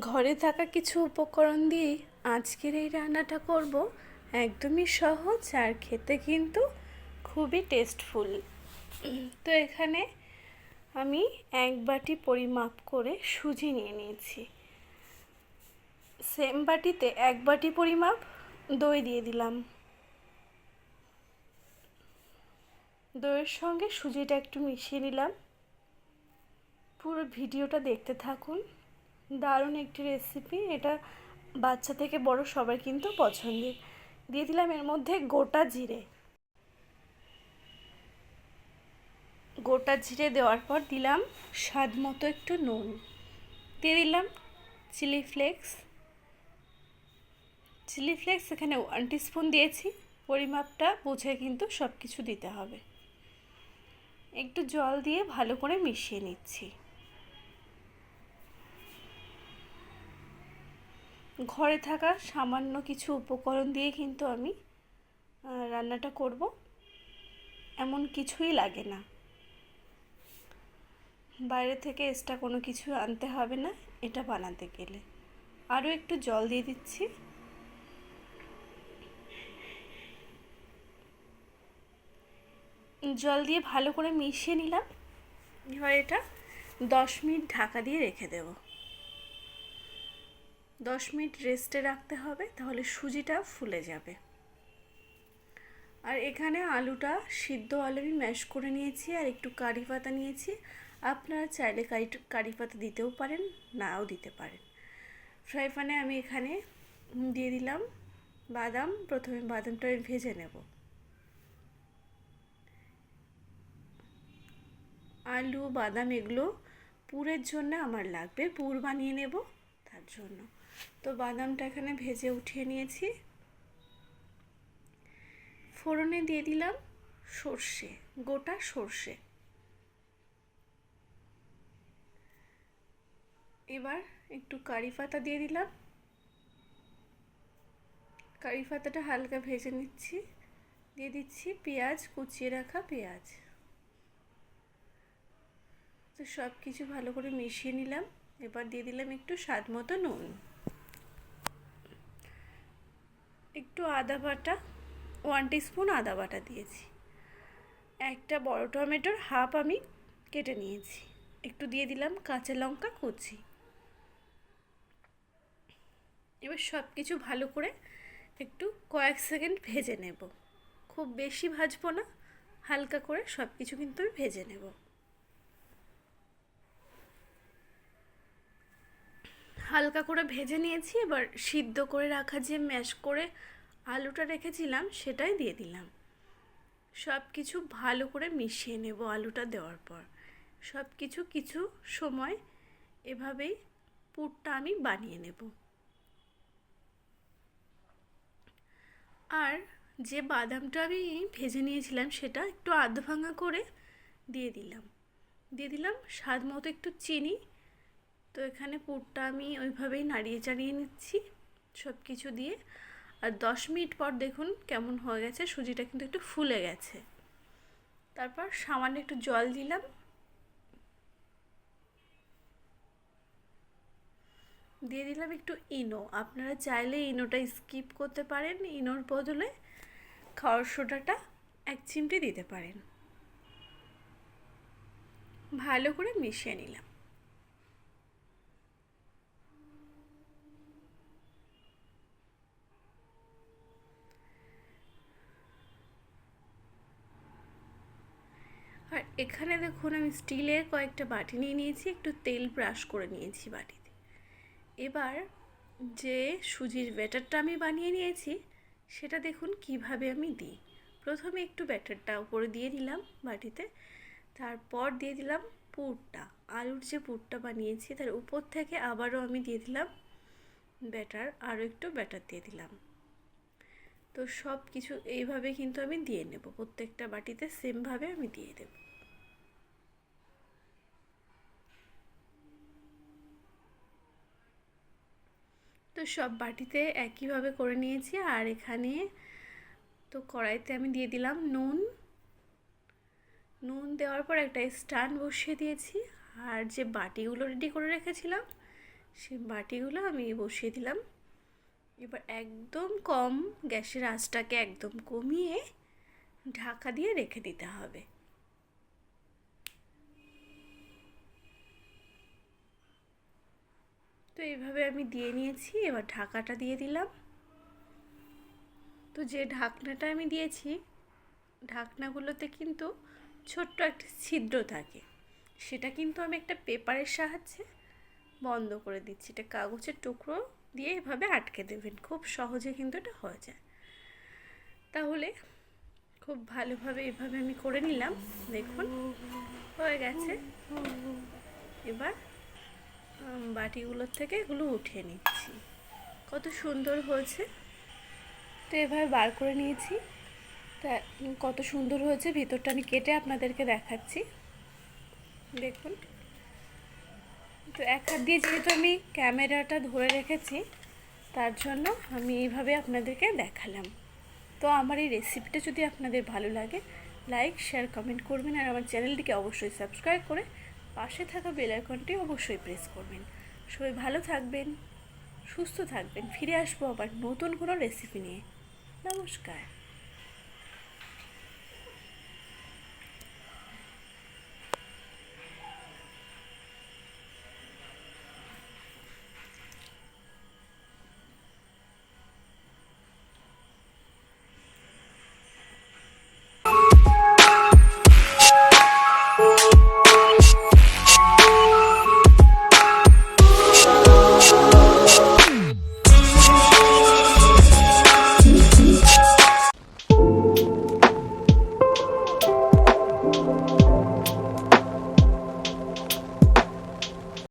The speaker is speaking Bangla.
ঘরে থাকা কিছু উপকরণ দিয়েই আজকের এই রান্নাটা করব। একদমই সহজ আর খেতে কিন্তু খুবই টেস্টফুল তো এখানে আমি এক বাটি পরিমাপ করে সুজি নিয়ে নিয়েছি। সেম বাটিতে এক বাটি পরিমাপ দই দিয়ে দিলাম। দইয়ের সঙ্গে সুজিটা একটু মিশিয়ে নিলাম। পুরো ভিডিওটা দেখতে থাকুন। দারুণ একটি রেসিপি এটা বাচ্চা থেকে বড় সবার কিন্তু পছন্দের। দিয়ে দিলাম এর মধ্যে গোটা জিরে। গোটা জিরে দেওয়ার পর দিলাম স্বাদ মতো একটু নুন। দিয়ে দিলাম চিলি ফ্লেক্স চিলি ফ্লেক্স এখানে ওয়ান স্পুন দিয়েছি, পরিমাপটা বুঝে কিন্তু সব কিছু দিতে হবে। একটু জল দিয়ে ভালো করে মিশিয়ে নিচ্ছি। ঘরে থাকা সামান্য কিছু উপকরণ দিয়ে কিন্তু আমি রান্নাটা করব। এমন কিছুই লাগে না। বাইরে থেকে এক্সট্রা কোনো কিছু আনতে হবে না, এটা বানাতে গেলে। আরও একটু জল দিয়ে দিচ্ছি। জল দিয়ে ভালো করে মিশিয়ে নিলাম। এবার এটা দশ মিনিট ঢাকা দিয়ে রেখে দেব। দশ মিনিট রেস্টে রাখতে হবে, তাহলে সুজিটা ফুলে যাবে। আর এখানে আলুটা সিদ্ধ আলু আমি ম্যাশ করে নিয়েছি, আর একটু কারি পাতা নিয়েছি। আপনারা চাইলে কারি কারি পাতা দিতেও পারেন, নাও দিতে পারেন। ফ্রাই প্যানে আমি এখানে দিয়ে দিলাম বাদাম, প্রথমে বাদামটা আমি ভেজে নেব। আলু, বাদাম এগুলো পুরের জন্য আমার লাগবে, পুর বানিয়ে নেব, তার জন্য। তো বাদামটা এখানে ভেজে উঠিয়ে নিয়েছি। ফোড়নে দিয়ে দিলাম সর্ষে, গোটা সর্ষে। এবার একটু কারি পাতা দিয়ে দিলাম। কারি পাতাটা হালকা ভেজে নিচ্ছি। দিয়ে দিচ্ছি পেঁয়াজ, কুচিয়ে রাখা পেঁয়াজ। তো সব কিছু ভালো করে মিশিয়ে নিলাম। এবার দিয়ে দিলাম একটু স্বাদ মতো নুন। একটু আদা বাটা ওয়ান স্পুন আদা বাটা দিয়েছি। একটা বড় টমেটোর হাফ আমি কেটে নিয়েছি। একটু দিয়ে দিলাম কাঁচা লঙ্কা কুচি। এবার সব কিছু ভালো করে একটু কয়েক সেকেন্ড ভেজে নেব। খুব বেশি ভাজবো না, হালকা করে সব কিছু কিন্তু আমি ভেজে নেব। হালকা করে ভেজে নিয়েছি, এবার সিদ্ধ করে রাখা যে ম্যাশ করে আলুটা রেখেছিলাম সেটাই দিয়ে দিলাম। সব কিছু ভালো করে মিশিয়ে নেব আলুটা দেওয়ার পর। সব কিছু কিছু সময় এভাবেই পুরটা আমি বানিয়ে নেব। আর যে বাদামটা আমি ভেজে নিয়েছিলাম সেটা একটু আধ ভাঙা করে দিয়ে দিলাম। দিয়ে দিলাম স্বাদ মতো একটু চিনি তো এখানে পুরটা আমি ওইভাবেই নাড়িয়ে চাড়িয়ে নিচ্ছি সব কিছু দিয়ে। আর দশ মিনিট পর দেখুন কেমন হয়ে গেছে, সুজিটা কিন্তু একটু ফুলে গেছে। তারপর সামান্য একটু জল দিলাম। দিয়ে দিলাম একটু ইনো। আপনারা চাইলে ইনোটা স্কিপ করতে পারেন, ইনোর বদলে খাওয়ার সোডাটা এক চিমটি দিতে পারেন। ভালো করে মিশিয়ে নিলাম। এখানে দেখুন আমি স্টিলের কয়েকটা বাটি নিয়ে নিয়েছি, একটু তেল ব্রাশ করে নিয়েছি বাটিতে। এবার যে সুজির ব্যাটারটা আমি বানিয়ে নিয়েছি, সেটা দেখুন কীভাবে আমি দিই। প্রথমে একটু ব্যাটারটা উপরে দিয়ে দিলাম বাটিতে, তারপর দিয়ে দিলাম পুরটা। আলুর যে পুরটা বানিয়েছি, তার উপর থেকে আবারও আমি দিয়ে দিলাম ব্যাটার, আরও একটু ব্যাটার দিয়ে দিলাম। তো সব কিছু এইভাবে কিন্তু আমি দিয়ে নেব, প্রত্যেকটা বাটিতে সেমভাবে আমি দিয়ে দেবো। সব বাটিতে একইভাবে করে নিয়েছি আর এখানে তো কড়াইতে আমি দিয়ে দিলাম নুন। নুন দেওয়ার পর একটা স্ট্যান্ড বসিয়ে দিয়েছি আর যে বাটিগুলো রেডি করে রেখেছিলাম, সেই বাটিগুলো আমি বসিয়ে দিলাম। এবার একদম কম গ্যাসের আঁচটাকে একদম কমিয়ে ঢাকা দিয়ে রেখে দিতে হবে। তো এইভাবে আমি দিয়ে নিয়েছি, এবার ঢাকাটা দিয়ে দিলাম। তো যে ঢাকনাটা আমি দিয়েছি, ঢাকনাগুলোতে কিন্তু ছোট্ট একটা ছিদ্র থাকে। সেটা কিন্তু আমি একটা পেপারের সাহায্যে বন্ধ করে দিচ্ছি। এটা কাগজের টুকরো দিয়ে এভাবে আটকে দেবেন, খুব সহজে কিন্তু এটা হয়ে যায়। তাহলে খুব ভালোভাবে এভাবে আমি করে নিলাম। দেখুন, হয়ে গেছে। এবার বাটিগুলোর থেকে এগুলো উঠিয়ে নিচ্ছি। কত সুন্দর হয়েছে। তো এভাবে বার করে নিয়েছি। তা কত সুন্দর হয়েছে। ভিতরটা আমি কেটে আপনাদেরকে দেখাচ্ছি। দেখুন। তো এক হাত দিয়ে যেহেতু আমি ক্যামেরাটা ধরে রেখেছি, তার জন্য আমি এইভাবে আপনাদেরকে দেখালাম। তো আমার এই রেসিপিটা যদি আপনাদের ভালো লাগে, লাইক, শেয়ার, কমেন্ট করবেন। আর আমার চ্যানেলটিকে অবশ্যই সাবস্ক্রাইব করে পাশে থাকা বেল আইকনটি অবশ্যই প্রেস করবেন। সবাই ভালো থাকবেন, সুস্থ থাকবেন, ফিরে আসব আবার নতুন কোনো রেসিপি নিয়ে। নমস্কার।